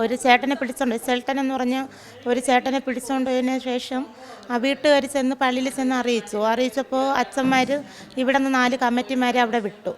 ഒരു ചേട്ടനെ പിടിച്ചോണ്ട് ചേട്ടൻ എന്ന് പറഞ്ഞ ഒരു ചേട്ടനെ പിടിച്ചോണ്ടതിന് ശേഷം ആ വീട്ടുകാർ ചെന്ന് പള്ളിയിൽ ചെന്ന് അറിയിച്ചു. അറിയിച്ചപ്പോൾ അച്ഛന്മാർ ഇവിടെ നിന്ന് നാല് കമ്മിറ്റിമാരെ അവിടെ വിട്ടു.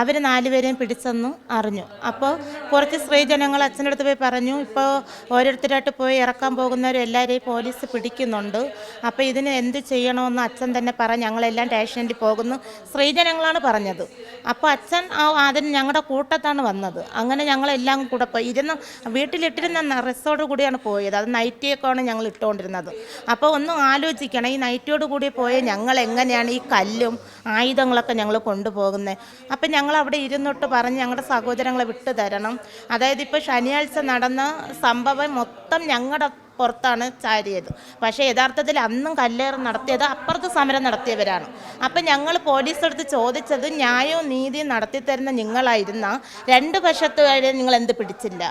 അവർ നാലുപേരെയും പിടിച്ചെന്ന് അറിഞ്ഞു. അപ്പോൾ കുറച്ച് സ്ത്രീജനങ്ങൾ അച്ഛന്റെ അടുത്ത് പോയി പറഞ്ഞു ഇപ്പോൾ ഓരോരുത്തരായിട്ട് പോയി ഇറക്കാൻ പോകുന്നവരും എല്ലാവരെയും പോലീസ് പിടിക്കുന്നുണ്ട്. അപ്പോൾ ഇതിന് എന്ത് ചെയ്യണമെന്ന് അച്ഛൻ തന്നെ പറഞ്ഞു ഞങ്ങളെല്ലാം സ്റ്റേഷനിൽ പോകുന്നു. സ്ത്രീജനങ്ങളാണ് പറഞ്ഞത്. അപ്പോൾ അച്ഛൻ ആ അതിന് ഞങ്ങളുടെ കൂട്ടത്താണ് വന്നത്. അങ്ങനെ ഞങ്ങളെല്ലാം കൂടെ പോയി. ഇരുന്ന് വീട്ടിലിട്ടിരുന്ന റിസോർട്ട് കൂടിയാണ് പോയത്. അത് നൈറ്റിയൊക്കെയാണ് ഞങ്ങൾ ഇട്ടുകൊണ്ടിരുന്നത് അപ്പോൾ ഒന്നും ആലോചിക്കണം. ഈ നൈറ്റിയോട് കൂടി പോയ ഞങ്ങൾ എങ്ങനെയാണ് ഈ കല്ലും ആയുധങ്ങളൊക്കെ ഞങ്ങൾ കൊണ്ടുപോകുന്നത് അപ്പം ഞങ്ങൾ അവിടെ ഇരുന്നിട്ട് പറഞ്ഞ് ഞങ്ങളുടെ സഹോദരങ്ങളെ വിട്ടു തരണം. അതായത് ഇപ്പോൾ ശനിയാഴ്ച നടന്ന സംഭവം മൊത്തം ഞങ്ങളുടെ പുറത്താണ് ചാരിയത്. പക്ഷേ യഥാർത്ഥത്തിൽ അന്നും കല്ലേറ് നടത്തിയത് അപ്പുറത്ത് സമരം നടത്തിയവരാണ്. അപ്പം ഞങ്ങൾ പോലീസെടുത്ത് ചോദിച്ചത് ന്യായവും നീതിയും നടത്തിത്തരുന്ന നിങ്ങളായിരുന്ന രണ്ട് വശത്തുകാരെ നിങ്ങൾ എന്ത് പിടിച്ചില്ല?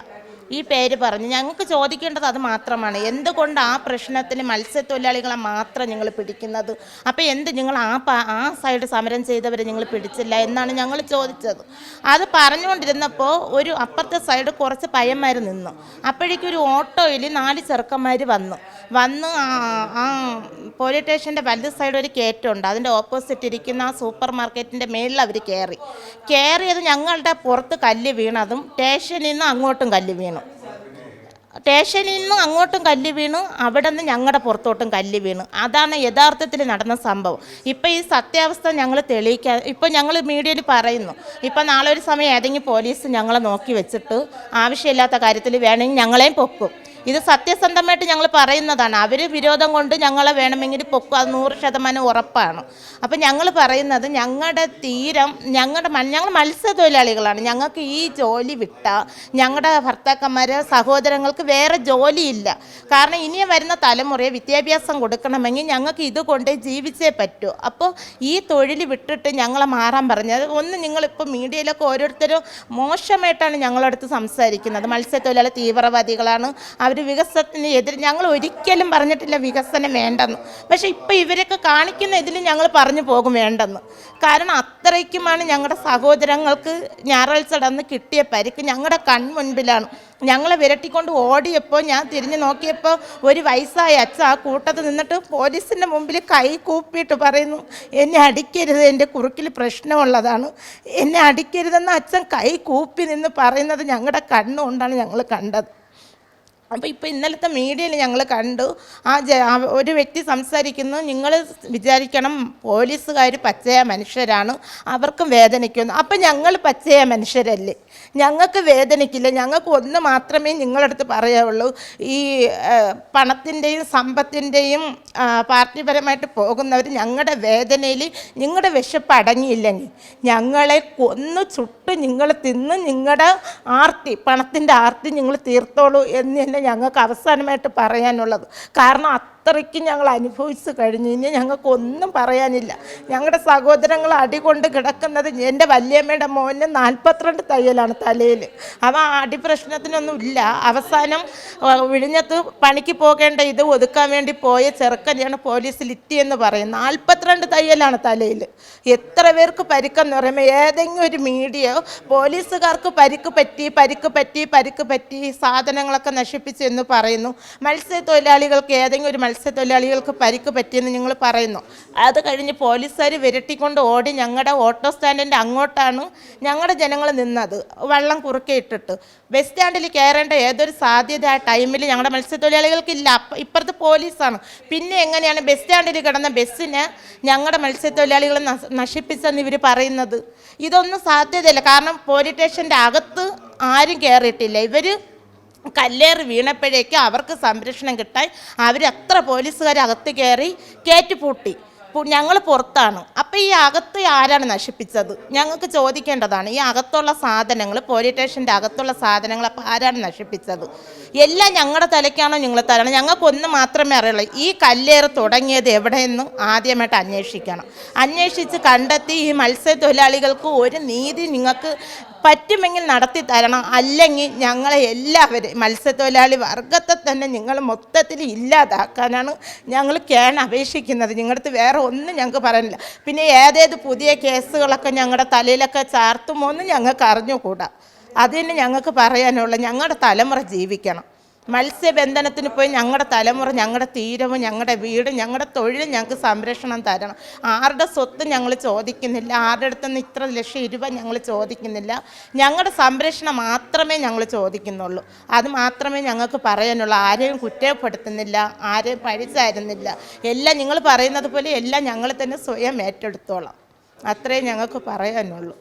ഈ പേര് പറഞ്ഞു. ഞങ്ങൾക്ക് ചോദിക്കേണ്ടത് അത് മാത്രമാണ്. എന്തുകൊണ്ട് ആ പ്രശ്നത്തിന് മത്സ്യത്തൊഴിലാളികളെ മാത്രം നിങ്ങൾ പിടിക്കുന്നത്? അപ്പോൾ എന്ത് നിങ്ങൾ ആ ആ സൈഡ് സമരം ചെയ്തവരെ നിങ്ങൾ പിടിച്ചില്ല എന്നാണ് ഞങ്ങൾ ചോദിച്ചത്. അത് പറഞ്ഞുകൊണ്ടിരുന്നപ്പോൾ ഒരു അപ്പുറത്തെ സൈഡ് കുറച്ച് പയ്യന്മാർ നിന്നു. അപ്പോഴേക്കും ഒരു ഓട്ടോയിൽ നാല് ചെറുക്കന്മാർ വന്നു. വന്ന് ആ- പോലീസ് സ്റ്റേഷന്റെ വലത് സൈഡ് ഒരു കയറ്റമുണ്ട് അതിന്റെ ഓപ്പോസിറ്റ് ഇരിക്കുന്ന ആ സൂപ്പർ മാർക്കറ്റിന്റെ മേളിൽ അവർ കയറി കയറിയത് ഞങ്ങളുടെ പുറത്ത് കല്ല് വീണതും സ്റ്റേഷനിൽ നിന്ന് അങ്ങോട്ടും കല്ല് വീണു സ്റ്റേഷനിൽ നിന്നും അങ്ങോട്ടും കല്ല് വീണു അവിടെ നിന്ന് ഞങ്ങളുടെ പുറത്തോട്ടും കല്ല് വീണു. അതാണ് യഥാർത്ഥത്തിൽ നടന്ന സംഭവം. ഇപ്പം ഈ സത്യാവസ്ഥ ഞങ്ങൾ തെളിയിക്കാൻ ഇപ്പം ഞങ്ങൾ മീഡിയയിൽ പറയുന്നു. ഇപ്പം നാളെ ഒരു സമയം ഏതെങ്കിലും പോലീസ് ഞങ്ങളെ നോക്കി വെച്ചിട്ട് ആവശ്യമില്ലാത്ത കാര്യത്തിൽ വേണമെങ്കിൽ ഞങ്ങളെയും പൊക്കും. ഇത് സത്യസന്ധമായിട്ട് ഞങ്ങൾ പറയുന്നതാണ്. അവർ വിരോധം കൊണ്ട് ഞങ്ങളെ വേണമെങ്കിൽ പൊക്കും. അത് നൂറ് ശതമാനം ഉറപ്പാണ്. അപ്പം ഞങ്ങൾ പറയുന്നത് ഞങ്ങളുടെ തീരം ഞങ്ങളുടെ ഞങ്ങൾ മത്സ്യത്തൊഴിലാളികളാണ്. ഞങ്ങൾക്ക് ഈ ജോലി വിട്ട ഞങ്ങളുടെ ഭർത്താക്കന്മാർ സഹോദരങ്ങൾക്ക് വേറെ ജോലിയില്ല. കാരണം ഇനി വരുന്ന തലമുറയെ വിദ്യാഭ്യാസം കൊടുക്കണമെങ്കിൽ ഞങ്ങൾക്ക് ഇതുകൊണ്ട് ജീവിച്ചേ പറ്റൂ. അപ്പോൾ ഈ തൊഴിൽ വിട്ടിട്ട് ഞങ്ങളെ മാറാൻ പറഞ്ഞത് ഒന്ന് നിങ്ങളിപ്പോൾ മീഡിയയിലൊക്കെ ഓരോരുത്തരും മോശമായിട്ടാണ് ഞങ്ങളടുത്ത് സംസാരിക്കുന്നത്. മത്സ്യത്തൊഴിലാളി തീവ്രവാദികളാണ്. അവർ വികസനത്തിന് എതിർ. ഞങ്ങൾ ഒരിക്കലും പറഞ്ഞിട്ടില്ല വികസനം വേണ്ടെന്ന്. പക്ഷേ ഇപ്പോൾ ഇവരൊക്കെ കാണിക്കുന്ന ഇതിൽ ഞങ്ങൾ പറഞ്ഞു പോകും വേണ്ടെന്ന്. കാരണം അത്രയ്ക്കുമാണ് ഞങ്ങളുടെ സഹോദരങ്ങൾക്ക് ഞായറാഴ്ച അന്ന് കിട്ടിയ പരിക്ക് ഞങ്ങളുടെ കൺമുൻപിലാണ്. ഞങ്ങളെ വിരട്ടിക്കൊണ്ട് ഓടിയപ്പോൾ ഞാൻ തിരിഞ്ഞു നോക്കിയപ്പോൾ ഒരു വയസ്സായ അച്ഛൻ ആ കൂട്ടത്ത് നിന്നിട്ട് പോലീസിന്റെ മുമ്പിൽ കൈ കൂപ്പിയിട്ട് പറയുന്നു എന്നെ അടിക്കരുത് എന്റെ കുറുക്കിൽ പ്രശ്നമുള്ളതാണ്. എന്നെ അടിക്കരുതെന്ന് അച്ഛൻ കൈ കൂപ്പി നിന്ന് പറയുന്നത് ഞങ്ങളുടെ കണ്ണുകൊണ്ടാണ് ഞങ്ങൾ കണ്ടത്. അപ്പോൾ ഇപ്പോൾ ഇന്നലത്തെ മീഡിയയിൽ ഞങ്ങൾ കണ്ടു. ആ ജ ഒരു വ്യക്തി സംസാരിക്കുന്നു. നിങ്ങൾ വിചാരിക്കണം പോലീസുകാർ പച്ചയ മനുഷ്യരാണ്. അവർക്കും വേദനിക്കുന്നു. അപ്പം ഞങ്ങൾ പച്ചയ മനുഷ്യരല്ലേ? ഞങ്ങൾക്ക് വേദനിക്കില്ല. ഞങ്ങൾക്ക് ഒന്ന് മാത്രമേ നിങ്ങളടുത്ത് പറയാവുള്ളൂ. ഈ പണത്തിന്റെയും സമ്പത്തിന്റെയും പാർട്ടിപരമായിട്ട് പോകുന്നവർ ഞങ്ങളുടെ വേദനയിൽ നിങ്ങളുടെ വിശപ്പ് അടങ്ങിയില്ലെങ്കിൽ ഞങ്ങളെ കൊന്നു ചുട്ട് നിങ്ങൾ തിന്ന് നിങ്ങളുടെ ആർത്തി പണത്തിന്റെ ആർത്തി നിങ്ങൾ തീർത്തോളൂ എന്ന് ഞങ്ങൾക്ക് അവസാനമായിട്ട് പറയാനുള്ളത്. കാരണം അത്രയ്ക്ക് ഞങ്ങൾ അനുഭവിച്ച് കഴിഞ്ഞു. ഇനി ഞങ്ങൾക്ക് ഒന്നും പറയാനില്ല. ഞങ്ങളുടെ സഹോദരങ്ങൾ അടികൊണ്ട് കിടക്കുന്നത് എന്റെ വല്യമ്മയുടെ മോന് നാൽപ്പത്തിരണ്ട് തയ്യലാണ് തലയിൽ. അവ അടി പ്രശ്നത്തിനൊന്നും ഇല്ല അവസാനം വിഴിഞ്ഞത്ത് പണിക്ക് പോകേണ്ട ഇത് ഒതുക്കാൻ വേണ്ടി പോയ ചെറുക്കനെയാണ് പോലീസിൽ ഇറ്റിയെന്ന് പറയും നാൽപ്പത്തിരണ്ട് തയ്യലാണ് തലയിൽ. എത്ര പേർക്ക് പരിക്കെന്ന് പറയുമ്പോൾ ഏതെങ്കിലും ഒരു മീഡിയ പോലീസുകാർക്ക് പരിക്ക് പറ്റി പരിക്ക് പറ്റി പരിക്ക് പറ്റി സാധനങ്ങളൊക്കെ നശിപ്പിച്ചു എന്ന് പറയുന്നു. മത്സ്യത്തൊഴിലാളികൾക്ക് ഏതെങ്കിലും ഒരു മത്സ്യത്തൊഴിലാളികൾക്ക് പരിക്ക് പറ്റിയെന്ന് ഞങ്ങൾ പറയുന്നു. അത് കഴിഞ്ഞ് പോലീസുകാർ വിരട്ടിക്കൊണ്ട് ഓടി ഞങ്ങളുടെ ഓട്ടോ സ്റ്റാൻഡിന്റെ അങ്ങോട്ടാണ് ഞങ്ങളുടെ ജനങ്ങൾ നിന്നത്. വെള്ളം കുറുക്കെ ഇട്ടിട്ട്. ബസ് സ്റ്റാൻഡിൽ കയറേണ്ട ഏതൊരു സാധ്യത ആ ടൈമിൽ ഞങ്ങളുടെ മത്സ്യത്തൊഴിലാളികൾക്കില്ല അപ്പം ഇപ്പുറത്ത് പോലീസാണ്. പിന്നെ എങ്ങനെയാണ് ബസ് സ്റ്റാൻഡിൽ കിടന്ന ബസ്സിനെ ഞങ്ങളുടെ മത്സ്യത്തൊഴിലാളികൾ നശ- നശിപ്പിച്ചെന്ന് ഇവർ പറയുന്നത്? ഇതൊന്നും സാധ്യതയില്ല. കാരണം പോലീസ് സ്റ്റേഷന്റെ അകത്ത് ആരും കയറിയിട്ടില്ല. ഇവർ കല്ലേറ് വീണപ്പോഴേക്കും അവർക്ക് സംരക്ഷണം കിട്ടാൻ അവരത്ര പോലീസുകാർ അകത്ത് കയറി കയറ്റിപ്പൂട്ടി ഞങ്ങൾ പുറത്താണ്. അപ്പോൾ ഈ അകത്ത് ആരാണ് നശിപ്പിച്ചത്? ഞങ്ങൾക്ക് ചോദിക്കേണ്ടതാണ് ഈ അകത്തുള്ള സാധനങ്ങൾ പോലീസ് സ്റ്റേഷന്റെ അകത്തുള്ള സാധനങ്ങൾ അപ്പോൾ ആരാണ് നശിപ്പിച്ചത്? എല്ലാം ഞങ്ങളുടെ തലയ്ക്കാണോ നിങ്ങൾ തരണം? ഞങ്ങൾക്ക് ഒന്ന് മാത്രമേ അറിയുള്ളൂ ഈ കല്ലേറ് തുടങ്ങിയത് എവിടെയെന്ന് ആദ്യമായിട്ട് അന്വേഷിക്കണം. അന്വേഷിച്ച് കണ്ടെത്തി ഈ മത്സ്യത്തൊഴിലാളികൾക്ക് ഒരു നീതി നിങ്ങൾക്ക് പറ്റുമെങ്കിൽ നടത്തി തരണം. അല്ലെങ്കിൽ ഞങ്ങളെ എല്ലാവരും മത്സ്യത്തൊഴിലാളി വർഗത്തെ തന്നെ നിങ്ങൾ മൊത്തത്തിൽ ഇല്ലാതാക്കാനാണ് ഞങ്ങൾ കേൺ അപേക്ഷിക്കുന്നത് നിങ്ങളടുത്ത് വേറെ ഒന്നും ഞങ്ങൾക്ക് പറയാനില്ല. പിന്നെ ഏതേത് പുതിയ കേസുകളൊക്കെ ഞങ്ങളുടെ തലയിലൊക്കെ ചാർത്തുമോ എന്ന് ഞങ്ങൾക്ക് അറിഞ്ഞുകൂടാ. അതിന് ഞങ്ങൾക്ക് പറയാനുള്ള ഞങ്ങളുടെ തലമുറ ജീവിക്കണം. മത്സ്യബന്ധനത്തിന് പോയി ഞങ്ങളുടെ തലമുറ ഞങ്ങളുടെ തീരവും ഞങ്ങളുടെ വീടും ഞങ്ങളുടെ തൊഴിലും ഞങ്ങൾക്ക് സംരക്ഷണം തരണം. ആരുടെ സ്വത്ത് ഞങ്ങൾ ചോദിക്കുന്നില്ല ആരുടെ അടുത്ത് നിന്ന് ഇത്ര ലക്ഷം രൂപ ഞങ്ങൾ ചോദിക്കുന്നില്ല. ഞങ്ങളുടെ സംരക്ഷണം മാത്രമേ ഞങ്ങൾ ചോദിക്കുന്നുള്ളൂ. അത് മാത്രമേ ഞങ്ങൾക്ക് പറയാനുള്ളൂ. ആരെയും കുറ്റപ്പെടുത്തുന്നില്ല ആരെയും പഴിച്ചായിരുന്നില്ല. എല്ലാം നിങ്ങൾ പറയുന്നത് പോലെ എല്ലാം ഞങ്ങൾ തന്നെ സ്വയം ഏറ്റെടുത്തോളാം. അത്രേ ഞങ്ങൾക്ക് പറയാനുള്ളൂ.